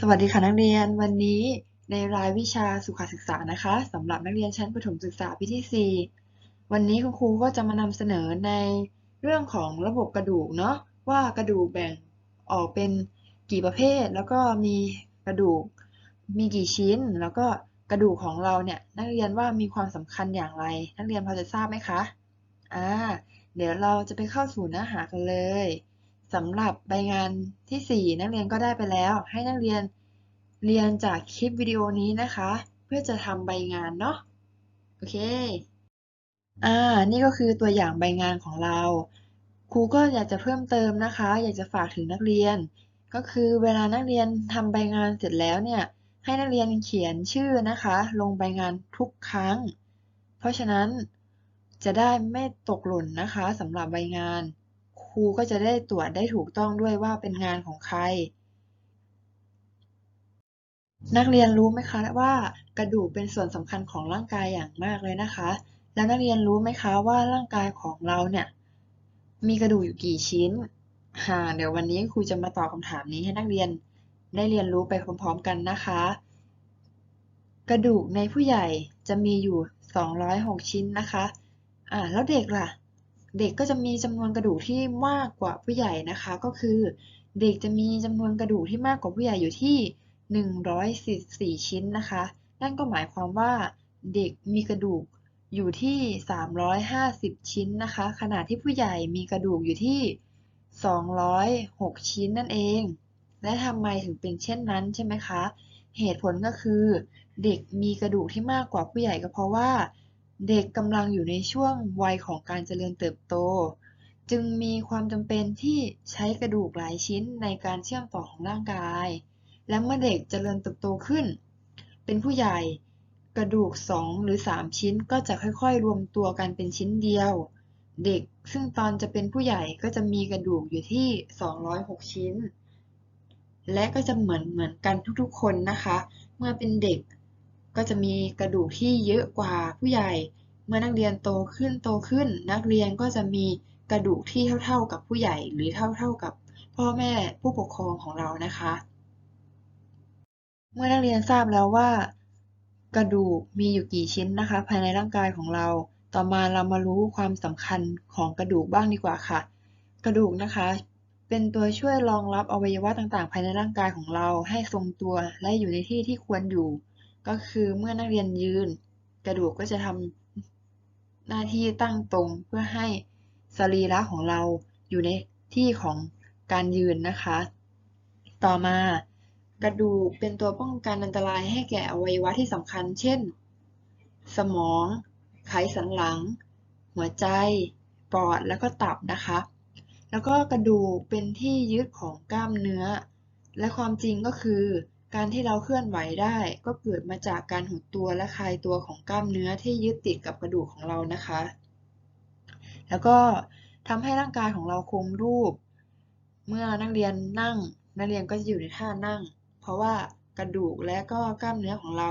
สวัสดีค่ะนักเรียนวันนี้ในรายวิชาสุขศึกษานะคะสำหรับนักเรียนชั้นประถมศึกษาปีที่ 4 วันนี้คุณครูก็จะมานำเสนอในเรื่องของระบบกระดูกเนาะว่ากระดูกแบ่งออกเป็นกี่ประเภท แล้วก็มีกระดูกมีกี่ชิ้น แล้วก็กระดูกของเราเนี่ยนักเรียนว่ามีความสำคัญอย่างไร นักเรียนพอจะทราบไหมคะอ่าเดี๋ยวเราจะไปเข้าสู่เนื้อหากันเลย สำหรับใบงานที่ 4 นักเรียนก็ได้ไปแล้ว ให้นักเรียนเรียนจากคลิปวิดีโอนี้นะคะ เพื่อจะทำใบงานเนาะโอเคอ่านี่ก็คือตัวอย่างใบงานของเรา ครูก็อยากจะเพิ่มเติมนะคะ อยากจะฝากถึงนักเรียน ก็คือเวลานักเรียนทำใบงานเสร็จแล้วเนี่ยให้นักเรียนเขียนชื่อนะคะ ลงใบงานทุกครั้ง เพราะฉะนั้นจะได้ไม่ตกหล่นนะคะสำหรับใบงาน ครูก็จะได้ตรวจได้ถูกต้องด้วยว่าเป็นงานของใคร นักเรียนรู้ไหมคะว่ากระดูกเป็นส่วนสำคัญของร่างกายอย่างมากเลยนะคะ แล้วนักเรียนรู้ไหมคะว่าร่างกายของเราเนี่ยมีกระดูกอยู่กี่ชิ้นฮ่าเดี๋ยววันนี้ครูจะมาตอบคำถามนี้ให้นักเรียนได้เรียนรู้ไปพร้อมๆกันนะคะ กระดูกในผู้ใหญ่จะมีอยู่ 206 ชิ้นนะคะอ่าแล้วเด็กล่ะ เด็กก็จะมีจำนวนกระดูกที่มากกว่าผู้ใหญ่นะคะ ก็คือ เด็กจะมีจำนวนกระดูกที่มากกว่าผู้ใหญ่อยู่ที่ 144 ชิ้นนะคะ นั่นก็หมายความว่าเด็กมีกระดูกอยู่ที่ 350 ชิ้นนะคะ ขณะที่ผู้ใหญ่มีกระดูกอยู่ที่ 206 ชิ้นนั่นเอง และทำไมถึงเป็นเช่นนั้นใช่ไหมคะ เหตุผลก็คือ เด็กมีกระดูกที่มากกว่าผู้ใหญ่ก็เพราะว่า เด็กกำลังอยู่ในช่วงวัยของการเจริญเติบโต จึงมีความจำเป็นที่ใช้กระดูกหลายชิ้นในการเชื่อมต่อของร่างกาย และเมื่อเด็กเจริญเติบโตขึ้น เป็นผู้ใหญ่กระดูก 2 หรือ 3 ชิ้นก็จะค่อยๆ รวมตัวกันเป็นชิ้นเดียว เด็กซึ่งตอนจะเป็นผู้ใหญ่ก็จะมีกระดูกอยู่ที่ 206 ชิ้น และก็จะเหมือนเหมือนกันทุกๆ คนนะคะ เมื่อเป็นเด็ก ก็จะมีกระดูกที่เยอะกว่าผู้ใหญ่ เมื่อนักเรียนโตขึ้นโตขึ้น นักเรียนก็จะมีกระดูกที่เท่าๆกับผู้ใหญ่ หรือเท่าๆกับพ่อแม่ผู้ปกครองของเรานะคะ เมื่อนักเรียนทราบแล้วว่า กระดูกมีอยู่กี่ชิ้นนะคะ ภายในร่างกายของเรา ต่อมาเรามารู้ความสำคัญของกระดูกบ้างดีกว่าค่ะ กระดูกนะคะ เป็นตัวช่วยรองรับอวัยวะต่างๆ ภายในร่างกายของเราให้ทรงตัวและอยู่ในที่ที่ควรอยู่ ก็คือเมื่อนักเรียนยืน กระดูกก็จะทำหน้าที่ตั้งตรงเพื่อให้สรีระของเราอยู่ในที่ของการยืนนะคะ ต่อมากระดูกเป็นตัวป้องกันอันตรายให้แก่อวัยวะที่สำคัญ เช่น สมอง ไขสันหลัง หัวใจ ปอด แล้วก็ตับนะคะ แล้วก็กระดูกเป็นที่ยึดของกล้ามเนื้อ และความจริงก็คือ การที่เราเคลื่อนไหวได้ ก็เกิดมาจากการหดตัวและคลายตัวของกล้ามเนื้อที่ยึดติดกับกระดูกของเรานะคะ แล้วก็ทำให้ร่างกายของเราคงรูป เมื่อนักเรียนนั่ง นักเรียนก็จะอยู่ในท่านั่ง เพราะว่ากระดูกและก็กล้ามเนื้อของเรา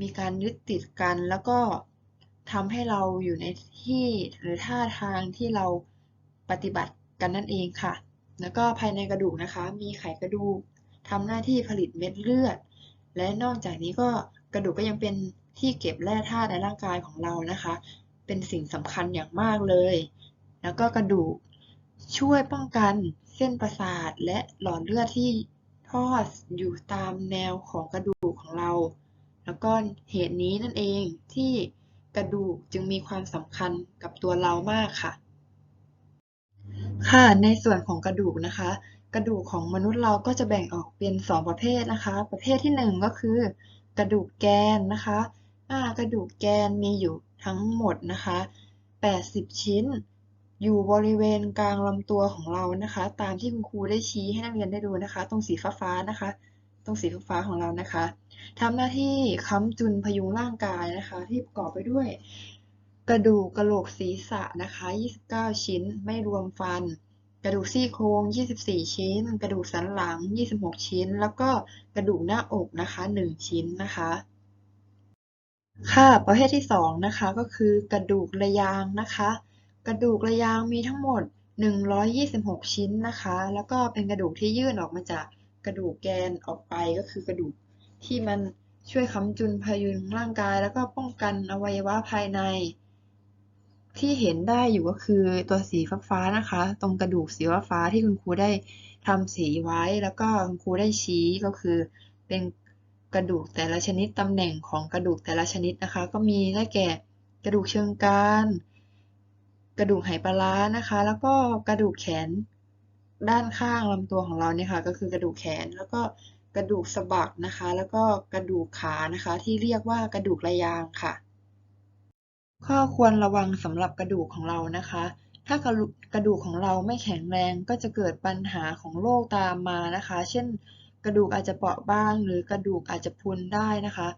มีการยึดติดกัน แล้วก็ทำให้เราอยู่ในที่หรือท่าทางที่เราปฏิบัติกันนั่นเองค่ะ แล้วก็ภายในกระดูกนะคะ มีไขกระดูก ทำหน้าที่ผลิตเม็ดเลือด และนอกจากนี้ก็กระดูกก็ยังเป็นที่เก็บแร่ธาตุในร่างกายของเรานะคะ เป็นสิ่งสำคัญอย่างมากเลย แล้วก็กระดูกช่วยป้องกันเส้นประสาทและหลอดเลือดที่ทอดอยู่ตามแนวของกระดูกของเรา แล้วก็เหตุนี้นั่นเองที่กระดูกจึงมีความสำคัญกับตัวเรามากค่ะ ค่ะ ในส่วนของกระดูกนะคะ กระดูกของมนุษย์เราก็จะแบ่งออกเป็น 2 ประเภทนะคะ ประเภทที่ 1 ก็คือกระดูกแกนนะคะกระดูกแกนมีอยู่ทั้งหมดนะคะ 80 ชิ้น อยู่บริเวณกลางลำตัวของเรานะคะ ตามที่คุณครูได้ชี้ให้นักเรียนได้ดูนะคะ ตรงสีฟ้าๆนะคะ ตรงสีฟ้าของเรานะคะทำหน้าที่ค้ำจุนพยุงร่างกายนะคะ ที่ประกอบไปด้วย กระดูกกระโหลกศีรษะนะคะ 29 ชิ้นไม่รวมฟัน กระดูกซี่โครง 24 ชิ้น กระดูกสันหลัง 26 ชิ้น แล้วก็กระดูกหน้าอกนะคะ 1 ชิ้นนะคะ ค่ะประเภทที่ 2 นะคะ ก็คือกระดูกระยางนะคะ กระดูกระยางมีทั้งหมด 126 ชิ้นนะคะ แล้วก็เป็นกระดูกที่ยื่นออกมาจากกระดูกแกนออกไปก็คือกระดูกที่มันช่วยค้ำจุนพยุงร่างกาย แล้วก็ป้องกันอวัยวะภายใน ที่เห็นได้อยู่ก็คือตัวสีฟ้าๆนะคะ ตรงกระดูกสีฟ้าที่คุณครูได้ทำสีไว้แล้วก็คุณครูได้ชี้ก็คือ เป็นกระดูกแต่ละชนิดตำแหน่งของกระดูกแต่ละชนิดนะคะ ก็มีได้แก่กระดูกเชิงกรานกระดูกไหปลาร้านะคะ แล้วก็กระดูกแขนด้านข้างลำตัวของเราเนี่ยค่ะก็คือกระดูกแขนแล้วก็กระดูกสะบักนะคะ แล้วก็กระดูกขานะคะ ที่เรียกว่ากระดูกระยางค่ะ ข้อควรระวังสำหรับกระดูกของเรานะคะ ถ้ากระดูกระดูกของเราไม่แข็งแรงก็จะเกิดปัญหาของโรคตามมานะคะ เช่น กระดูกอาจจะเปราะบาง หรือกระดูกอาจจะพุนได้นะคะ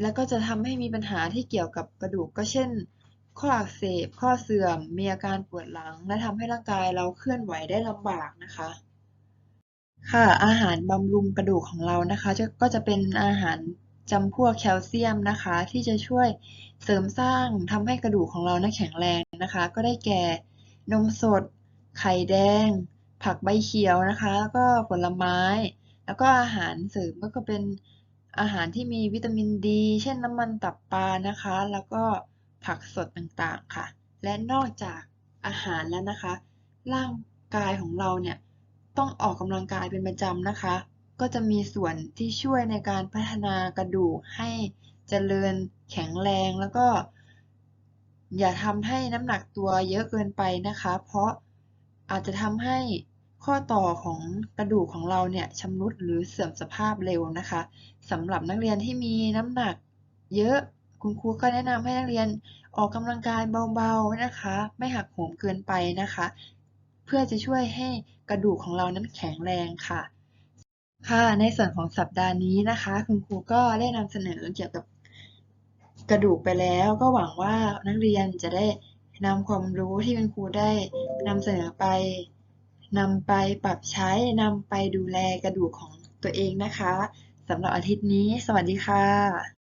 แล้วก็จะทำให้มีปัญหาที่เกี่ยวกับกระดูกก็เช่น ข้ออักเสบ ข้อเสื่อม มีอาการปวดหลัง และทำให้ร่างกายเราเคลื่อนไหวได้ลำบากนะคะค่ะอาหารบำรุงกระดูกของเรานะคะ ก็จะเป็นอาหาร จำพวกแคลเซียมนะคะ ที่จะช่วยเสริมสร้างทำให้กระดูกของเรานะแข็งแรงนะคะ ก็ได้แก่นมสด ไข่แดง ผักใบเขียวนะคะ แล้วก็ผลไม้ แล้วก็อาหารเสริมก็เป็นอาหารที่มีวิตามินดี เช่นน้ำมันตับปลานะคะ แล้วก็ผักสดต่างๆค่ะ และนอกจากอาหารแล้วนะคะ ร่างกายของเราเนี่ยต้องออกกำลังกายเป็นประจำนะคะ ก็จะมีส่วนที่ช่วยในการพัฒนากระดูกให้เจริญแข็งแรงแล้วก็ อย่าทำให้น้ำหนักตัวเยอะเกินไปนะคะ เพราะอาจจะทำให้ข้อต่อของกระดูกของเราเนี่ยชำรุดหรือเสื่อมสภาพเร็วนะคะสำหรับนักเรียนที่มีน้ำหนักเยอะคุณครูก็แนะนำให้นักเรียนออกกำลังกายเบาๆนะคะ ไม่หักโหมเกินไปนะคะ เพื่อจะช่วยให้กระดูกของเรานั้นแข็งแรงค่ะ ค่ะ ในส่วนของสัปดาห์นี้นะคะ คุณครูก็ได้นำเสนอเกี่ยวกับกระดูกไปแล้ว ก็หวังว่านักเรียนจะได้นำความรู้ที่คุณครูได้นำเสนอไปนำไปปรับใช้นำไปดูแลกระดูกของตัวเองนะคะสำหรับอาทิตย์นี้ สวัสดีค่ะ